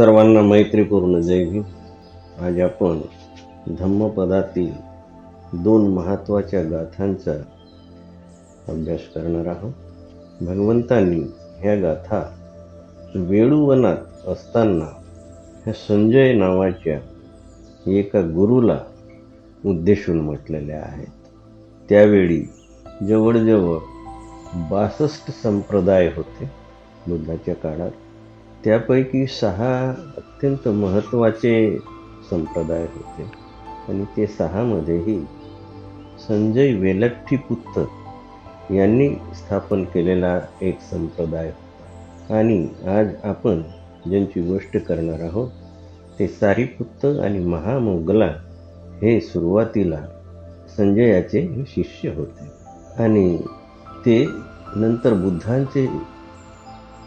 सर्वांना मैत्रीपूर्ण जय भीम. आज आपण धम्मपदातील दोन महत्त्वाच्या गाथांचा अभ्यास करणार आहोत. भगवंतांनी ह्या गाथा वेळूवनात असताना ह्या संजय नावाच्या एका गुरुला उद्देशून म्हटलेल्या आहेत. त्यावेळी जवळजवळ बासष्ट संप्रदाय होते बुद्धाच्या काळात. त्यापैकी सहा अत्यंत महत्त्वाचे संप्रदाय होते. आणि ते सहामध्येही संजय वेलठ्ठीपुत्त यांनी स्थापन केलेला एक संप्रदाय होता. आणि आज आपण ज्यांची गोष्ट करणार आहोत ते सारीपुत्त आणि महामोगला हे सुरुवातीला संजयाचे शिष्य होते. आणि ते नंतर बुद्धांचे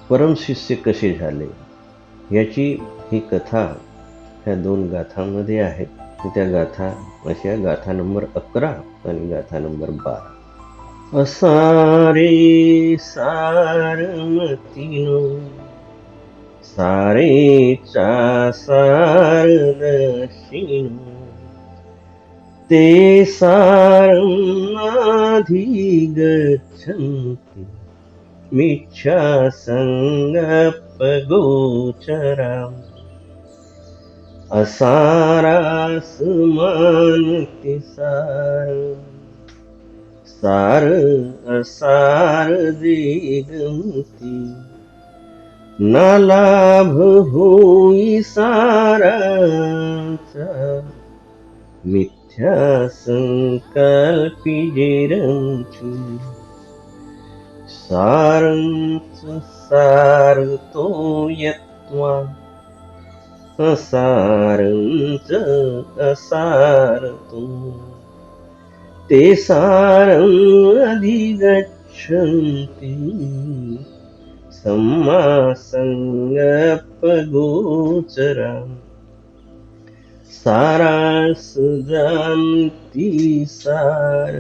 परमशिष्य कसे झाले? याची ही कथा ह्या दोन गाथांमध्ये आहे. त्या गाथा अशा गाथा नंबर अकरा आणि गाथा नंबर बारा. असारे सारमतीनो सारे चा सारदशिनो ते सारमाधी गच्छन्ति। मिथगोचर असारि सार सार असार दिगन्ति न लाभभूयि सारा इ सारकल् सारं च सारतो यत्त्वा असारं च असारतो ते सारम् अधिगच्छन्ति सम्मासङ्गपगोचरा सारासु जान्ति सार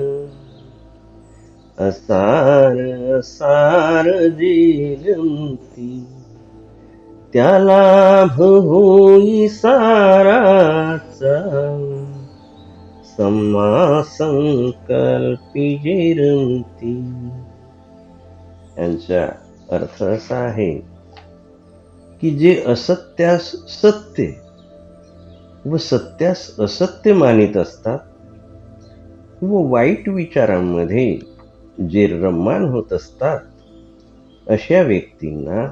असार सार जिरंती त्याला होई साराचा. सम्मा संकल्पी जिरंती यांचा अर्थ असा आहे की जे असत्यास सत्य व सत्यास असत्य मानित असतात व वाईट विचारांमध्ये जे रम्मान होत असतात अशा व्यक्तींना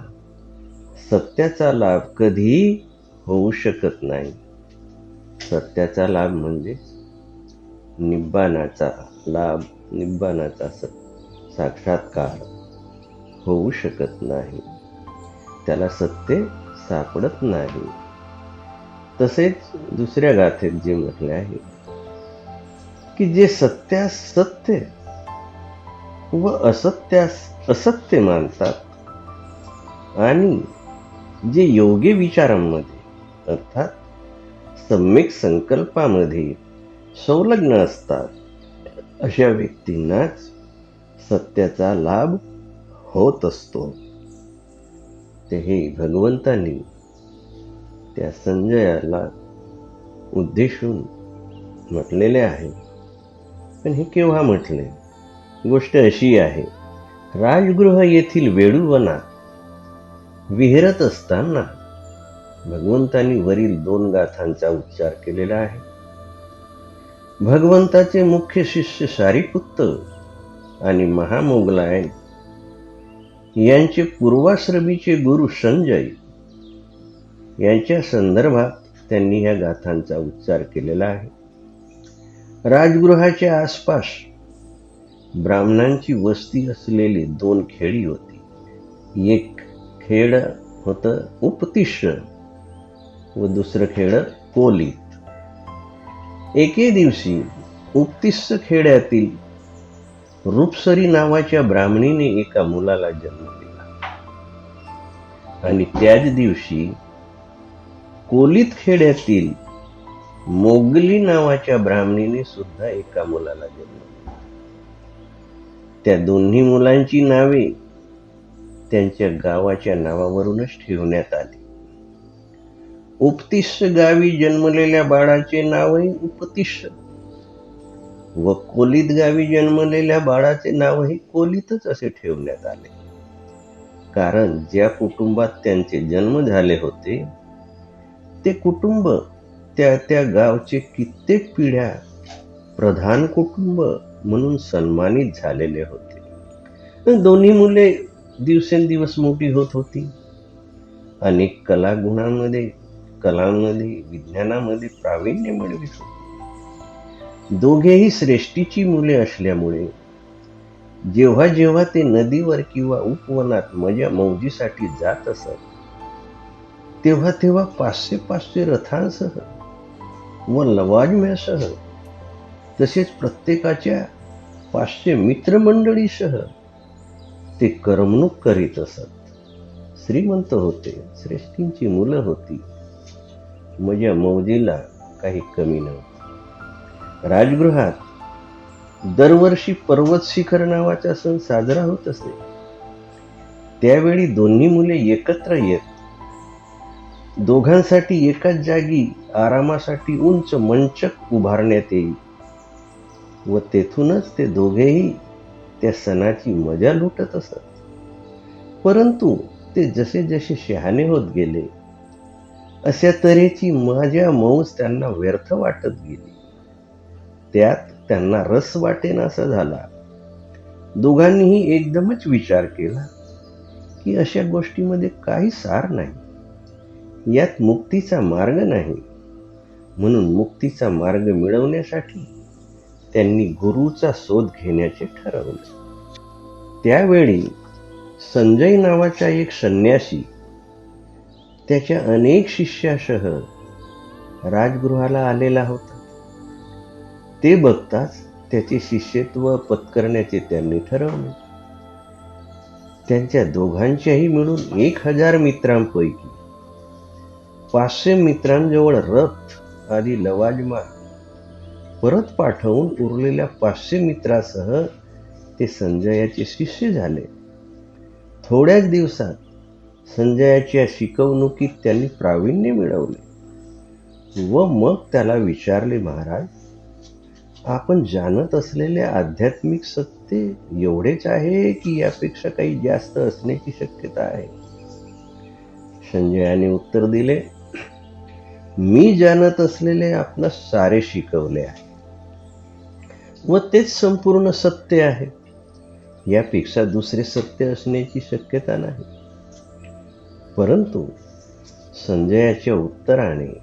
सत्याचा लाभ कधीही होऊ शकत नाही. सत्याचा लाभ म्हणजे निब्बानाचा लाभ निब्बानाचा स- साक्षात्कार होऊ शकत नाही. त्याला सत्य सापडत नाही. तसेच दुसऱ्या गाथेत जे म्हटले आहे की जे सत्या सत्य व असत्यास असत्य मानतात. आणि जे योग्य विचारांमध्ये अर्थात सम्यक संकल्पामध्ये संलग्न असतात अशा व्यक्तींनाच सत्याचा लाभ होत असतो. ते हे भगवंतांनी त्या संजयाला उद्देशून म्हटलेले आहे. पण हे केव्हा म्हटले? गोष्ट अशी आहे राजगृह येथील वेळूवनात विहिरत असताना भगवंतांनी वरील दोन गाथांचा उच्चार केलेला आहे. भगवंताचे मुख्य शिष्य सारीपुत्त आणि महामोगलायन यांचे पूर्वाश्रमीचे गुरु संजय यांच्या संदर्भात त्यांनी ह्या गाथांचा उच्चार केलेला आहे. राजगृहाच्या आसपास ब्राह्मणांची वस्ती असलेली दोन खेडी होती. एक खेड होतं उपतिष्ण व दुसरं खेड कोलीत. एके दिवशी उपतिष्य खेड्यातील रूपसरी नावाच्या ब्राह्मणीने एका मुलाला जन्म दिला. आणि त्याच दिवशी कोलीत खेड्यातील मोगली नावाच्या ब्राह्मणीने सुद्धा एका मुलाला जन्म दिला. त्या दोन्ही मुलांची नावे त्यांच्या गावाच्या नावावरूनच ठेवण्यात आली. उपतिष्ठ गावी जन्मलेल्या बाळाचे नावही उपतिष्ठ. व कोलीत गावी जन्मलेल्या बाळाचे नावही कोलीतच असे ठेवण्यात आले. कारण ज्या कुटुंबात त्यांचे जन्म झाले होते ते कुटुंब त्या त्या गावचे कित्येक पिढ्या प्रधान कुटुंब म्हणून सन्मानित झालेले होते. दोन्ही मुले दिवसेंदिवस मोठी होत होती. अनेक कलागुणांमध्ये कलांमध्ये विज्ञानामध्ये प्रावीण्य मिळवित होते. दोघेही श्रेष्ठीची मुले असल्यामुळे जेव्हा जेव्हा ते नदीवर किंवा उपवनात मजा मौजीसाठी जात असत तेव्हा तेव्हा पाचशे पाचशे रथांसह व लवाजम्यासह तसेच प्रत्येकाच्या पाचशे मित्रमंडळीसह ते करमणूक करीत असत. श्रीमंत होते श्रेष्ठींची मुलं होती. मजा मौजीला काही कमी नव्हती. राजगृहात दरवर्षी पर्वत शिखर नावाचा सण साजरा होत असे. त्यावेळी दोन्ही मुले एकत्र येत. दोघांसाठी एकाच जागी आरामासाठी उंच मंचक उभारण्यात येईल. व तेथूनच ते दोघेही त्या सणाची मजा लुटत असत. परंतु ते जसे जसे शहाणे होत गेले अशा तऱ्हेची माझ्या मौज त्यांना व्यर्थ वाटत गेली. त्यात त्यांना रस वाटेनासा झाला. दोघांनीही एकदमच विचार केला की अशा गोष्टीमध्ये काही सार नाही. यात मुक्तीचा मार्ग नाही. म्हणून मुक्तीचा मार्ग मिळवण्यासाठी त्यांनी गुरुचा शोध घेण्याचे ठरवले. त्यावेळी संजय नावाचा एक संन्यासी त्याच्या अनेक शिष्यासह राजगृहाला आलेला होता. ते बघताच त्याचे शिष्यत्व पत्करण्याचे त्यांनी ठरवले. त्यांच्या दोघांच्याही मिळून एक हजार मित्रांपैकी पाचशे मित्रांजवळ रथ आदी लवाजमा परत पाठवून उरलेल्या पाचशे मित्रासह ते संजयाचे शिष्य झाले. थोड्याच दिवसात संजयाच्या शिकवणुकीत त्यांनी प्रावीण्य मिळवले व मग त्याला विचारले महाराज आपण जाणत असलेले आध्यात्मिक सत्य एवढेच आहे की यापेक्षा काही जास्त असण्याची शक्यता आहे? संजयाने उत्तर दिले मी जाणत असलेले आपणास सारे शिकवले आहे. व तेच संपूर्ण सत्य आहे. यापेक्षा दुसरे सत्य असण्याची शक्यता नाही. परंतु संजयाच्या उत्तराने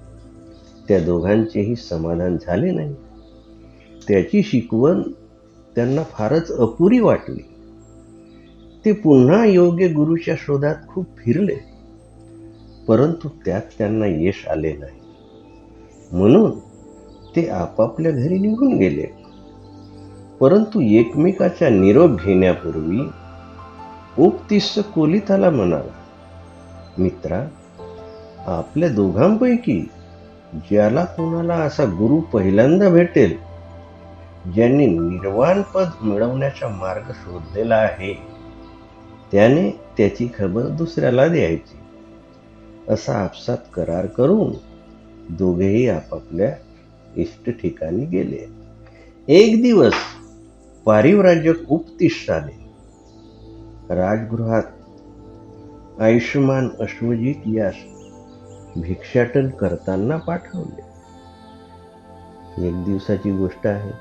त्या दोघांचेही समाधान झाले नाही. त्याची शिकवण त्यांना फारच अपुरी वाटली. ते पुन्हा योग्य गुरुच्या शोधात खूप फिरले. परंतु त्यात त्यांना यश आले नाही. म्हणून ते आपापल्या घरी निघून गेले. परंतु एकमेकाचा निरोप घेण्यापूर्वी उपतिस्त कोलिताला म्हणाला मित्रा आपल्या दोघांपैकी ज्याला कोणाला असा गुरु पहिल्यांदा भेटेल ज्यांनी निर्वाण पद मिळवण्याचा मार्ग शोधलेला आहे त्याने त्याची खबर दुसऱ्याला द्यायची. असा आपसात करार करून दोघेही आपापल्या इष्ट ठिकाणी गेले. एक दिवस पारिव्राजक उपतिष्ठ आले राजगृहात आयुष्यमान अश्वजित यास भिक्षाटन करताना पाठवले. एक दिवसाची गोष्ट आहे.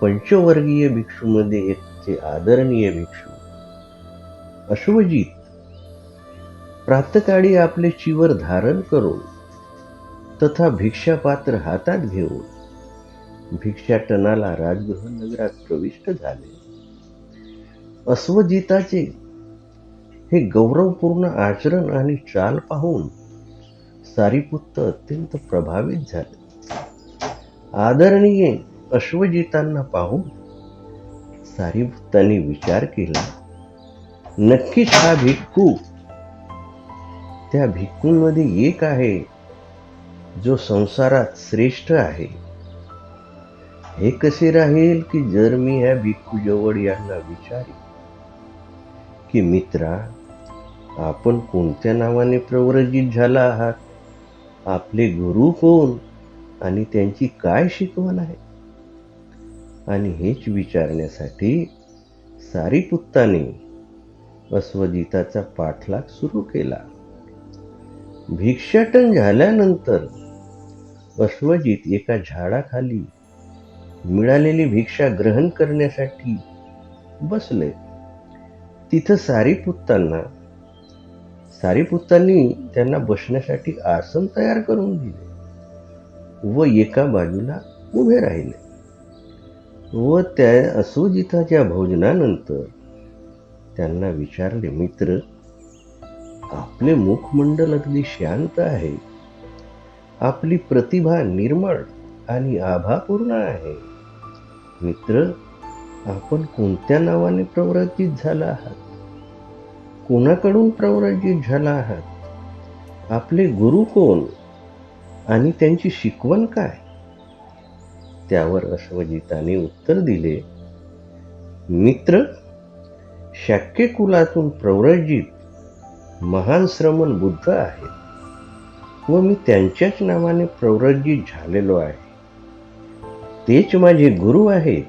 पंचवर्गीय भिक्षूमध्ये एक ते आदरणीय भिक्षू अश्वजित प्रातकाळी आपले चिवर धारण करून तथा भिक्षापात्र हातात घेऊन भिक्षाटनाला राजगृह नगरात प्रविष्ट झाले. अस्वजिताचे हे गौरवपूर्ण आचरण आणि चाल पाहून सारीपुत्त अत्यंत प्रभावित झाले. आदरणीय अश्वजितांना पाहून सारीपुत्तांनी विचार केला नक्कीच हा भिक्खू त्या भिक्खूंमध्ये एक आहे जो संसारात श्रेष्ठ आहे. हे कसे राहील की जर मी ह्या भिक्खू जवळ यांना विचारी की मित्रा आपण कोणत्या नावाने प्रव्रजित झाला आहात? आपले गुरु कोण आणि त्यांची काय शिकवण आहे? आणि हेच विचारण्यासाठी सारीपुत्ताने अश्वजिताचा पाठलाग सुरू केला. भिक्षाटन झाल्यानंतर अश्वजित एका झाडाखाली मिळालेली भिक्षा ग्रहण करण्यासाठी बसले. तिथं सारीपुत्तांना सारीपुत्तांनी त्यांना बसण्यासाठी आसन तयार करून दिले व एका बाजूला उभे राहिले. व त्या असुजिताच्या भोजनानंतर त्यांना विचारले मित्र आपले मुखमंडल अगदी शांत आहे. आपली प्रतिभा निर्मळ आणि आभापूर्ण आहे. मित्र आपण कोणत्या नावाने प्रव्रजित झाला आहात? कोणाकडून प्रव्रजित झाला आहात? आपले गुरु कोण? आणि त्यांची शिकवण काय? त्यावर अश्वजिताने उत्तर दिले मित्र शाक्य कुलातून प्रव्रजित महान श्रमण बुद्ध आहेत व मी त्यांच्याच नावाने प्रव्रजित झालेलो आहे. तेच माझे गुरु आहेत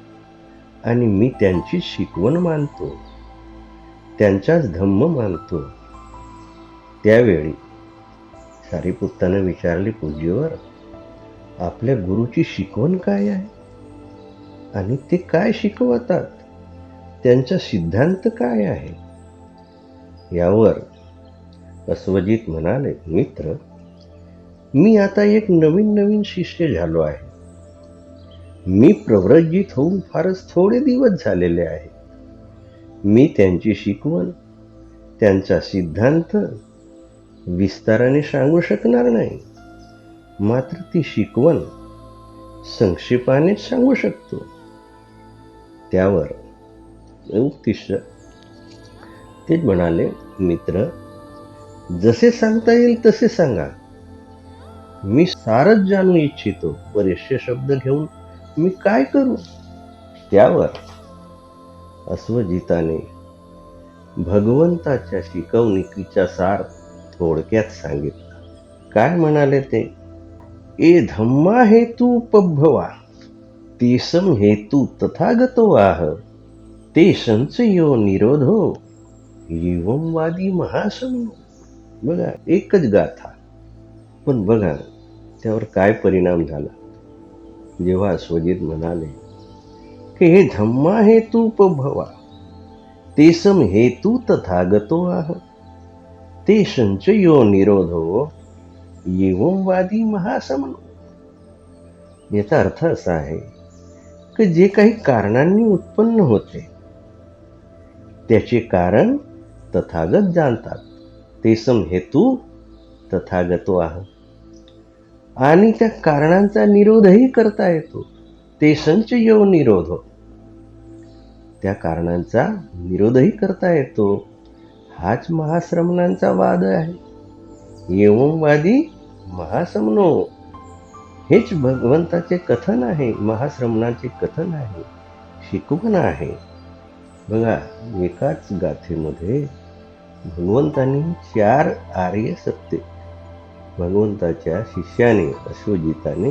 आणि मी त्यांची शिकवण मानतो. त्यांचाच धम्म मानतो. त्यावेळी सारीपुत्तानं विचारले पूज्यवर आपल्या गुरुची शिकवण काय आहे? आणि ते काय शिकवतात? त्यांचा सिद्धांत काय आहे? यावर अस्वजित म्हणाले मित्र मी आता एक नवीन नवीन शिष्य झालो आहे. मी प्रव्रजित होऊन फारच थोडे दिवस झालेले आहे. मी त्यांची शिकवण त्यांचा सिद्धांत विस्ताराने सांगू शकणार नाही. मात्र ती शिकवण संक्षेपाने सांगू शकतो. त्यावर उत्तिष्ठ तेच म्हणाले मित्र जसे सांगता येईल तसे सांगा. मी सारच जाणू इच्छितो बरेचसे शब्द घेऊन मी काय करू? त्यावर अश्वजिताने भगवंताच्या शिकवणुकीचा सार थोडक्यात सांगितला. काय म्हणाले ते? ए धम्मा हेतू पभवा तेसम हेतू तथागतो आह ते संचयो निरोधो एवमवादी महासम बघा एकच गाथा. पण बघा त्यावर काय परिणाम झाला? जेव्हा स्वजित म्हणाले की हे धम्मा हेतू पभवा तेसम हेतू तथागतो आह ते संचयो निरोधो एवं वादी महासमनो. याचा अर्थ असा आहे की जे काही कारणांनी उत्पन्न होते त्याचे कारण तथागत जाणतात ते सम हेतू तथागतो आह. आणि त्या कारणांचा निरोधही करता येतो. ते संच यो निरोध त्या कारणांचा निरोधही करता येतो. हाच महाश्रमणांचा वाद आहे. येवमवादी महासमनो हेच भगवंताचे कथन आहे. महाश्रमणाचे कथन आहे. शिकवण आहे. बघा एकाच गाथेमध्ये भगवंतांनी चार आर्य सत्य भगवंताच्या शिष्याने अश्वजिताने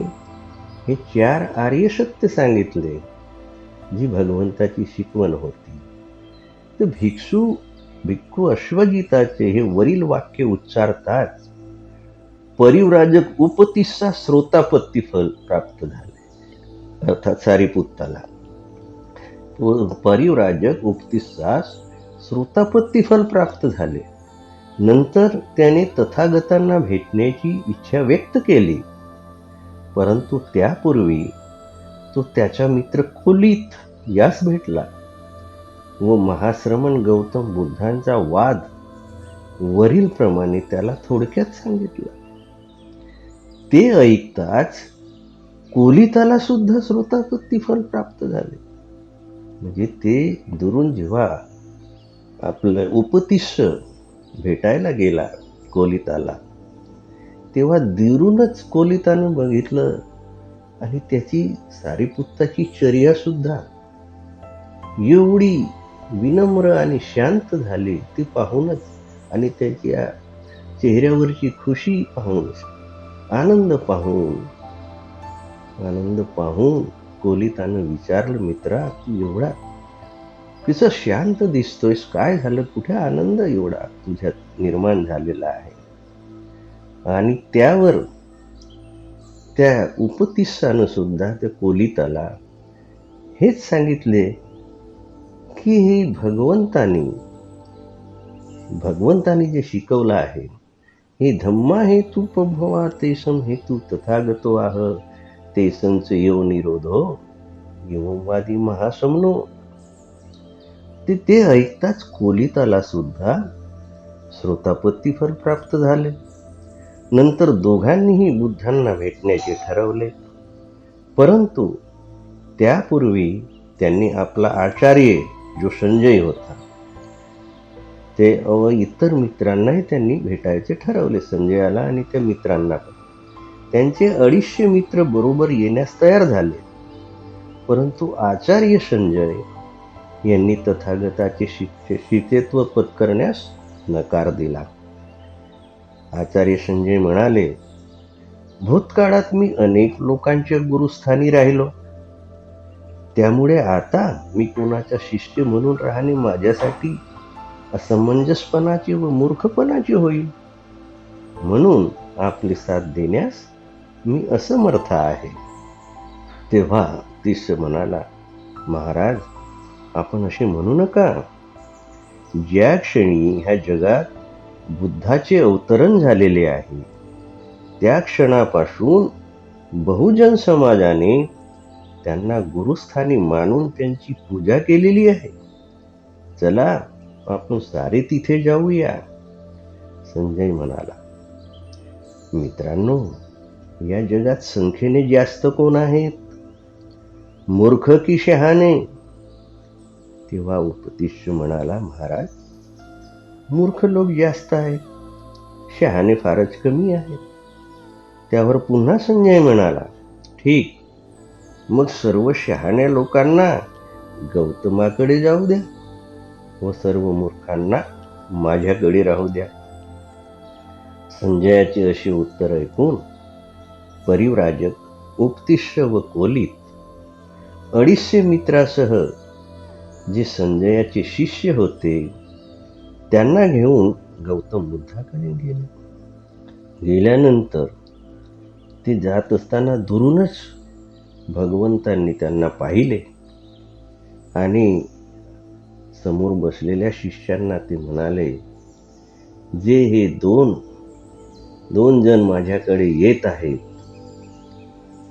हे चार आर्य सत्य सांगितले जी भगवंताची शिकवण होती. तर भिक्षू भिक्खू अश्वजिताचे हे वरील वाक्य उच्चारताच परिव्राजक उपतिस्सा श्रोतापत्ती फल प्राप्त झाले. अर्थात सारीपुत्ताला. परिव्राजक उपतिस्सास श्रोतापत्ती फल प्राप्त झाले. नंतर त्याने तथागतांना भेटण्याची इच्छा व्यक्त केली. परंतु त्यापूर्वी तो त्याचा मित्र खोलीत यास भेटला व महाश्रमण गौतम बुद्धांचा वाद वरीलप्रमाणे त्याला थोडक्यात सांगितलं. ते ऐकताच कोलिताला सुद्धा श्रोतापत्ती फल प्राप्त झाले. म्हणजे ते दुरून जेव्हा आपलं उपतिष्य भेटायला गेला कोलिताला. तेव्हा दिरूनच कोलितानं बघितलं आणि त्याची सारीपुत्ताची चर्यासुद्धा एवढी विनम्र आणि शांत झाली ती पाहूनच आणि त्याच्या चेहऱ्यावरची खुशी पाहूनच आनंद पाहून आनंद पाहून कोलितानं विचारलं मित्रा तू एवढा तिचं शांत दिसतोयस. काय झालं? कुठे आनंद एवढा तुझ्यात निर्माण झालेला आहे? आणि त्यावर त्या उपतिस्सानं सुद्धा त्या कोलिताला हेच सांगितले की हे भगवंतानी भगवंतानी जे शिकवलं आहे हे धम्मा हेतू पभवा तेसम हेतू तथागतो आह तेसंच यो निरोधो येववादी महासमनो ते ते ऐकताच कोलिताला सुद्धा श्रोतापत्तीफल प्राप्त झाले. नंतर दोघांनीही बुद्धांना भेटण्याचे ठरवले. परंतु त्यापूर्वी त्यांनी आपला आचार्य जो संजय होता ते अव इतर मित्रांनाही त्यांनी भेटायचे ठरवले संजयाला आणि त्या मित्रांना पण. त्यांचे अडीचशे मित्र बरोबर येण्यास तयार झाले. परंतु आचार्य संजय यांनी तथागताचे शिष्य शितेत्व पत्करण्यास नकार दिला. आचार्य संजय म्हणाले भूतकाळात मी अनेक लोकांच्या गुरुस्थानी राहिलो. त्यामुळे आता मी कोणाचा शिष्य म्हणून राहणे माझ्यासाठी असमंजसपणाचे व मूर्खपणाचे होईल. म्हणून आपली साथ देण्यास मी असमर्थ आहे. तेव्हा तिस म्हणाला महाराज आपण असे म्हणू नका. ज्या क्षणी ह्या जगात बुद्धाचे अवतरण झालेले आहे त्या क्षणापासून बहुजन समाजाने त्यांना गुरुस्थानी मानून त्यांची पूजा केलेली आहे. चला आपण सारे तिथे जाऊया. संजय म्हणाला मित्रांनो या जगात संख्येने जास्त कोण आहेत? मूर्ख की शहाणे? तेव्हा उपतिश म्हणाला महाराज मूर्ख लोक जास्त आहेत. शहाणे फारच कमी आहेत. त्यावर पुन्हा संजय म्हणाला ठीक मग सर्व शहाण्या लोकांना गौतमाकडे जाऊ द्या व सर्व मूर्खांना माझ्याकडे राहू द्या. संजयाचे असे उत्तर ऐकून परिव्राजक उपतिष्य व कोलित अडीचशे मित्रासह जे संजयाचे शिष्य होते त्यांना घेऊन गौतम बुद्धाकडे गेले. गेल्यानंतर ते जात असताना दुरूनच भगवंतांनी त्यांना पाहिले आणि समोर बसलेल्या शिष्यांना ते म्हणाले जे हे दोन दोन जण माझ्याकडे येत आहेत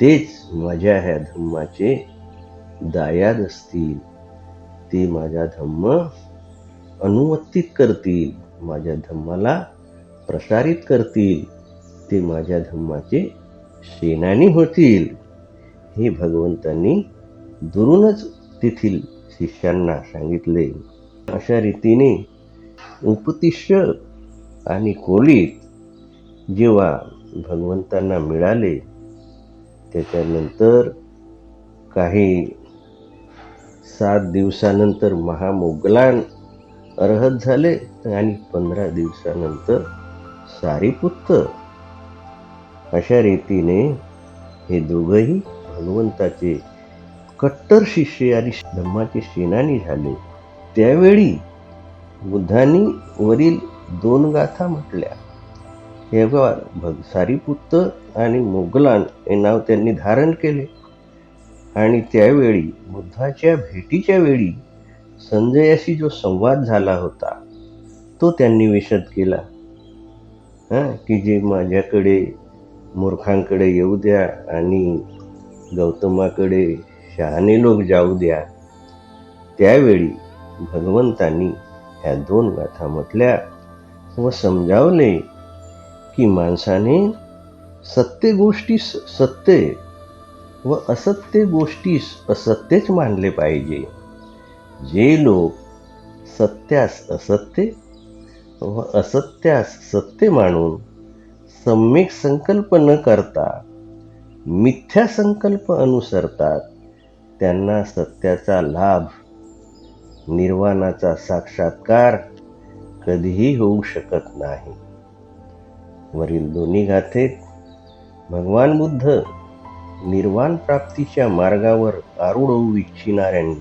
तेच माझ्या ह्या धम्माचे दायाद असतील. ते माझा धम्म अनुवर्तित करतील. माझ्या धम्माला प्रसारित करतील. ते माझ्या धम्माचे सेनानी होतील. हे भगवंतांनी दुरूनच तेथील शिष्यांना सांगितले. अशा रीतीने उपतिष्य आणि कोलित जेव्हा भगवंतांना मिळाले त्याच्यानंतर काही सात दिवसानंतर महामोगलान अर्हत झाले आणि पंधरा दिवसानंतर सारीपुत्त अशा रीतीने हे दोघंही भगवंताचे कट्टर शिष्य आणि धम्माचे सेनानी झाले. त्यावेळी बुद्धांनी वरील दोन गाथा म्हटल्या. तेव्हा भग सारीपुत्त आणि मोगलान हे नाव त्यांनी धारण केले. आणि त्यावेळी बुद्धाच्या भेटीच्या वेळी संजयाशी जो संवाद झाला होता तो त्यांनी विशद केला. हां की जे माझ्याकडे मूर्खांकडे येऊ द्या आणि गौतमाकडे शहाणे लोक जाऊ द्या. त्यावेळी भगवंतांनी ह्या दोन गाथा म्हटल्या व समजावले की माणसाने सत्य गोष्टी सत्य व असत्य गोष्टीस असत्यच मानले पाहिजे. जे लोक सत्यास असत्य व असत्यास सत्य मानून सम्यक संकल्प न करता मिथ्या संकल्प अनुसरतात त्यांना सत्याचा लाभ निर्वाणाचा साक्षात्कार कधीही होऊ शकत नाही. वरील दोन्ही गाथेत भगवान बुद्ध निर्वाण प्राप्तीच्या मार्गावर आरूढ होऊ इच्छिणाऱ्यांनी.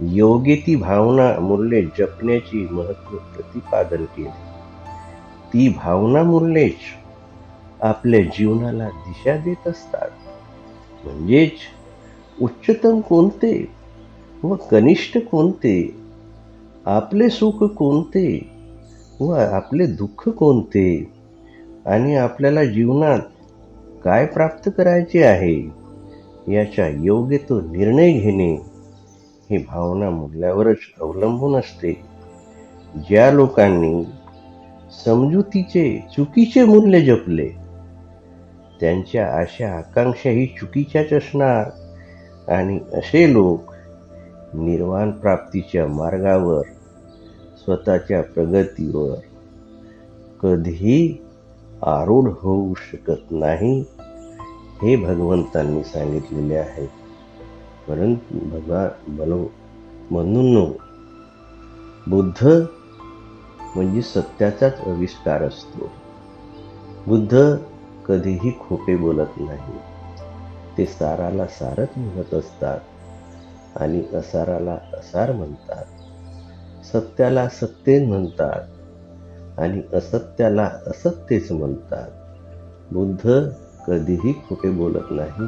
योग्य ती भावना मूल्ये जपण्याची महत्त्व प्रतिपादन केले. ती भावना मूल्येच आपल्या जीवनाला दिशा देत असतात. म्हणजेच उच्चतम कोणते व कनिष्ठ कोणते आपले सुख कोणते व आपले दुःख कोणते आणि आपल्याला जीवनात काय प्राप्त करायचे आहे? याच्या योग्य तो निर्णय घेणे ही भावना मूल्यावरच अवलंबून असते. ज्या लोकांनी समजुतीचे चुकीचे मूल्य जपले त्यांच्या आशा आकांक्षाही चुकीच्याच असणार आणि असे लोक निर्वाण प्राप्तीच्या मार्गावर स्वतःच्या प्रगतीवर कधीही आरूढ होऊ शकत नाही हे भगवंतांनी सांगितलेले आहे. परंतु भगवा बलो म्हणून बुद्ध म्हणजे सत्याचाच आविष्कार असतो. बुद्ध कधीही खोटे बोलत नाही. ते साराला सारच म्हणत असतात आणि असाराला असार म्हणतात. सत्याला सत्य म्हणतात. आणि असत्याला असत्यच म्हणतात. बुद्ध कधीही खोटे बोलत नाही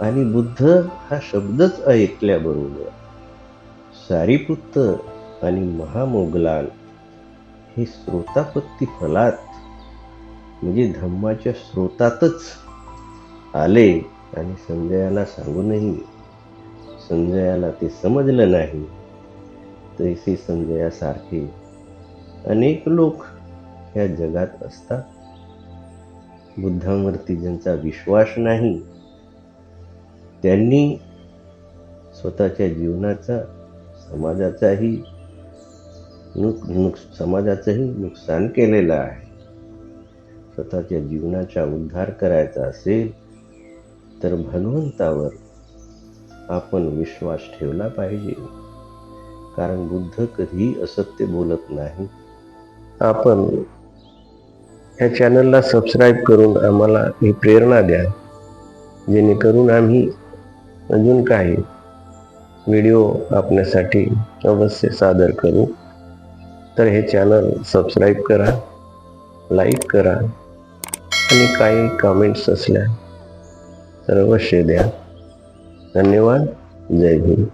आणि बुद्ध हा शब्दच ऐकल्याबरोबर सारीपुत्त आणि महामोगलान हे स्रोतापत्ती फलात म्हणजे धम्माच्या स्रोतातच आले आणि संजयाला सांगूनही संजयाला ते समजलं नाही. तैसे संजयासारखे अनेक लोक ह्या जगात असतात. बुद्धांवरती ज्यांचा विश्वास नाही त्यांनी स्वतःच्या जीवनाचा समाजाचाही नुक नुक समाजाचंही नुकसान केलेलं आहे. स्वतःच्या जीवनाचा उद्धार करायचा असेल तर भगवंतावर आपण विश्वास ठेवला पाहिजे. कारण बुद्ध कधीही असत्य बोलत नाही. आपण ह्या चॅनलला सबस्क्राईब करून आम्हाला ही प्रेरणा द्या. जेणेकरून आम्ही अजून काही व्हिडिओ आपल्यासाठी अवश्य सादर करू. तर हे चॅनल सबस्क्राईब करा लाईक करा आणि काही कमेंट्स असल्या तर अवश्य द्या. धन्यवाद. जय भीम